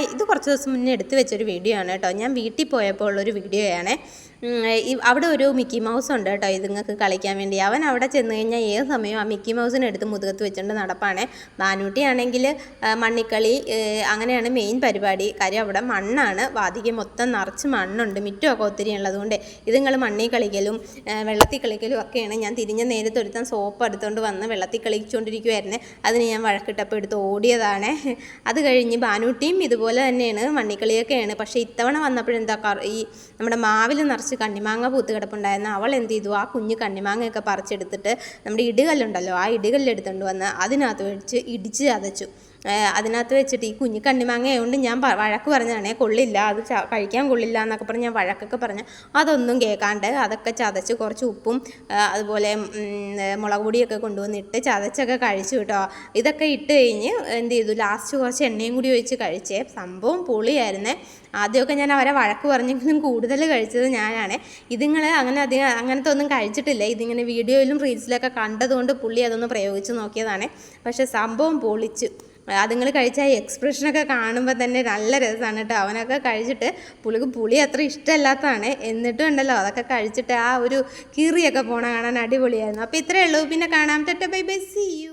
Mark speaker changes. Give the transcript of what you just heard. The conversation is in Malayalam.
Speaker 1: ഹായ് ഇത് കുറച്ച് ദിവസം മുന്നേ എടുത്തു വെച്ചൊരു വീഡിയോ ആണ് കേട്ടോ. ഞാൻ വീട്ടിൽ പോയപ്പോൾ ഉള്ളൊരു വീഡിയോ ആണേ ഈ അവിടെ ഒരു മിക്കി മൗസ് ഉണ്ട് കേട്ടോ ഇതുങ്ങൾക്ക് കളിക്കാൻ വേണ്ടി. അവൻ അവിടെ ചെന്ന് കഴിഞ്ഞാൽ ഏത് സമയവും ആ മിക്കി മൗസിനെ എടുത്ത് മുതുകത്ത് വെച്ചുകൊണ്ട് നടപ്പാണ്. ആണെങ്കിൽ മണ്ണിക്കളി അങ്ങനെയാണ് മെയിൻ പരിപാടി. കാര്യം അവിടെ മണ്ണാണ്. വാതിക്ക് മൊത്തം നിറച്ച് മണ്ണുണ്ട്. മിറ്റമൊക്കെ ഒത്തിരി ഉള്ളതുകൊണ്ട് ഇതുങ്ങൾ മണ്ണിൽ കളിക്കലും വെള്ളത്തിൽ കളിക്കലും ഒക്കെയാണ്. ഞാൻ തിരിഞ്ഞ നേരത്തെ ഒരുത്തൻ സോപ്പ് എടുത്തുകൊണ്ട് വന്ന് വെള്ളത്തിൽ കളിച്ചുകൊണ്ടിരിക്കുമായിരുന്നു അതിന് ഞാൻ വഴക്കിട്ടപ്പോൾ എടുത്ത് ഓടിയതാണ്. അത് കഴിഞ്ഞ് ബാനൂട്ടിയും ഇതുപോലെ തന്നെയാണ് മണ്ണിക്കളിയൊക്കെയാണ്. പക്ഷേ ഇത്തവണ വന്നപ്പോഴെന്താ ഈ നമ്മുടെ മാവിൽ നിറച്ച് കണ്ണിമാങ്ങ പൂത്ത് കിടപ്പുണ്ടായിരുന്നു അവൾ എന്ത് ചെയ്തു? ആ കുഞ്ഞ് കണ്ണിമാങ്ങയൊക്കെ പറിച്ചെടുത്തിട്ട് നമ്മുടെ ഇടുകല്ലുണ്ടല്ലോ ആ ഇടുകല്ലെടുത്തുകൊണ്ട് വന്ന് അതിനകത്ത് വെച്ച് ഇടിച്ച് ചതച്ചു. അതിനകത്ത് വെച്ചിട്ട് ഈ കുഞ്ഞു കണ്ണിമാങ്ങ ആയതുകൊണ്ട് ഞാൻ വഴക്ക് പറഞ്ഞതാണേ കൊള്ളില്ല അത് കഴിക്കാൻ കൊള്ളില്ല എന്നൊക്കെ പറഞ്ഞ് ഞാൻ വഴക്കൊക്കെ പറഞ്ഞ്. അതൊന്നും കേൾക്കാണ്ട് അതൊക്കെ ചതച്ച് കുറച്ച് ഉപ്പും അതുപോലെ മുളക് പൊടിയൊക്കെ കൊണ്ടുവന്നിട്ട് ചതച്ചൊക്കെ കഴിച്ചു കേട്ടോ. ഇതൊക്കെ ഇട്ട് കഴിഞ്ഞ് എന്ത് ചെയ്തു? ലാസ്റ്റ് കുറച്ച് എണ്ണയും കൂടി ഒഴിച്ച് കഴിച്ചേ. സംഭവം പൊളിയായിരുന്നേ. ആദ്യമൊക്കെ ഞാൻ അവരെ വഴക്ക് പറഞ്ഞെങ്കിലും കൂടുതൽ കഴിച്ചത് ഞാനാണ്. ഇതിങ്ങൾ അങ്ങനെ അധികം അങ്ങനത്തെ ഒന്നും കഴിച്ചിട്ടില്ല. ഇതിങ്ങനെ വീഡിയോയിലും റീൽസിലൊക്കെ കണ്ടതുകൊണ്ട് പുള്ളി അതൊന്ന് പ്രയോഗിച്ച് നോക്കിയതാണ്. പക്ഷേ സംഭവം പൊളിച്ച്. അതുങ്ങൾ കഴിച്ച എക്സ്പ്രഷനൊക്കെ കാണുമ്പോൾ തന്നെ നല്ല രസമാണ് കേട്ടോ അവനൊക്കെ കഴിച്ചിട്ട് പുളിക്ക് പുളി അത്ര ഇഷ്ടമല്ലാത്തതാണ്. എന്നിട്ടും ഉണ്ടല്ലോ അതൊക്കെ കഴിച്ചിട്ട് ആ ഒരു കീറിയൊക്കെ പോണ കാണാൻ അടിപൊളിയായിരുന്നു. അപ്പോൾ ഇത്രയേ ഉള്ളൂ. പിന്നെ കാണാം. ടെറ്റ ബൈ ബൈ സി യു